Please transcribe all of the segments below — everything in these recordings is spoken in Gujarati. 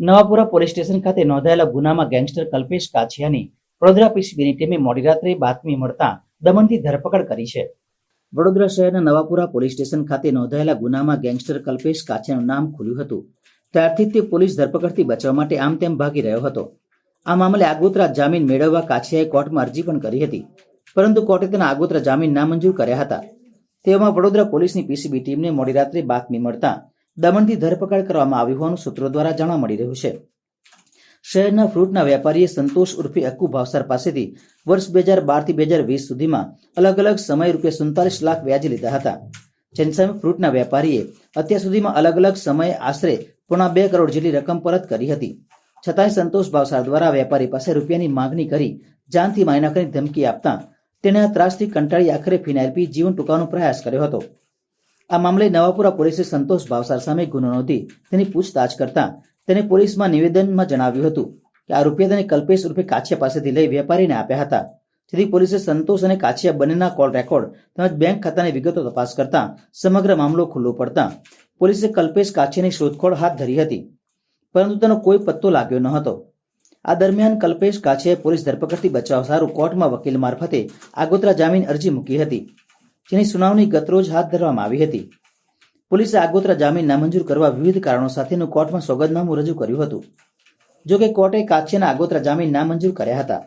નવાપુરા પોલીસ સ્ટેશન ખાતે નોંધાયેલા ગુનામાં ગેંગસ્ટર કલ્પેશ કાછિયાની વડોદરા પીસીબીની ટીમે મોડી રાત્રે બાતમી મળતા દમણથી ધરપકડ કરી છે. વડોદરા શહેરના નવાપુરા પોલીસ સ્ટેશન ખાતે નોંધાયેલા ગુનામાં ગેંગસ્ટર કલ્પેશ કાછિયાનું નામ ખુલ્યું હતું. ત્યારથી તે પોલીસ ધરપકડથી બચવા માટે આમ તેમ ભાગી રહ્યો હતો. આ મામલે આગોતરા જામીન મેળવવા કાછિયાએ કોર્ટમાં અરજી પણ કરી હતી. પરંતુ કોર્ટે તેના આગોતરા જામીન નામંજૂર કર્યા હતા. તેવામાં વડોદરા પોલીસની પીસીબી ટીમને મોડી રાત્રે બાતમી મળતા દમણથી ધરપકડ કરવામાં આવી હોવાનું સૂત્રો દ્વારા જાણવા મળી રહ્યું છે. શહેરના ફ્રૂટના વેપારીએ સંતોષ ઉર્ફે અક્કુ ભાવસાર પાસેથી વર્ષ બે હજાર બારથી બે હજાર વીસ સુધીમાં અલગ અલગ સમય રૂપિયા સુડતાલીસ લાખ વ્યાજે લીધા હતા. જેની સામે ફ્રૂટના વેપારીએ અત્યાર સુધીમાં અલગ અલગ સમયે આશરે પોણા બે કરોડ જેટલી રકમ પરત કરી હતી. છતાંય સંતોષ ભાવસાર દ્વારા વેપારી પાસે રૂપિયાની માગણી કરી જાનથી માયના કરી ધમકી આપતા તેણે આ ત્રાસથી કંટાળી આખરે ફિનાઇલ પી જીવન ટૂંકાવાનો પ્રયાસ કર્યો હતો. આ મામલે નવાપુરા પોલીસે સંતોષ ભાવસાર સામે ગુનો નોંધી તેની પૂછતાછ કરતા તેને પોલીસમાં નિવેદનમાં જણાવ્યું હતું કે આ રૂપિયા તેને કલ્પેશ રૂપે કાછિયા પાસેથી લઈ વેપારીને આપ્યા હતા. જેથી પોલીસે સંતોષ અને કાછિયા બંનેના કોલ રેકોર્ડ તેમજ બેંક ખાતાની વિગતો તપાસ કરતા સમગ્ર મામલો ખુલ્લો પડતા પોલીસે કલ્પેશ કાછિયાની શોધખોળ હાથ ધરી હતી, પરંતુ તેનો કોઈ પત્તો લાગ્યો ન હતો. આ દરમિયાન કલ્પેશ કાછિયાએ પોલીસ ધરપકડથી બચાવ સારું કોર્ટમાં વકીલ મારફતે આગોતરા જામીન અરજી મૂકી હતી. જેની સુનાવણી ગતરોજ હાથ ધરવામાં આવી હતી. પોલીસે આગોતરા જામીન નામંજૂર કરવા વિવિધ કારણો સાથેનું કોર્ટમાં સોગંદનામું રજૂ કર્યું હતું. જોકે કોર્ટે કાછિયાના આગોતરા જામીન નામંજૂર કર્યા હતા.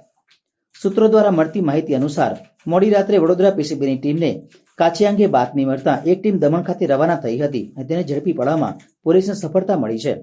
સૂત્રો દ્વારા મળતી માહિતી અનુસાર, મોડી રાત્રે વડોદરા પીસીબીની ટીમને કાછિયા અંગે બાતમી મળતા એક ટીમ દમણ ખાતે રવાના થઈ હતી અને તેને ઝડપી પાડવામાં પોલીસને સફળતા મળી છે.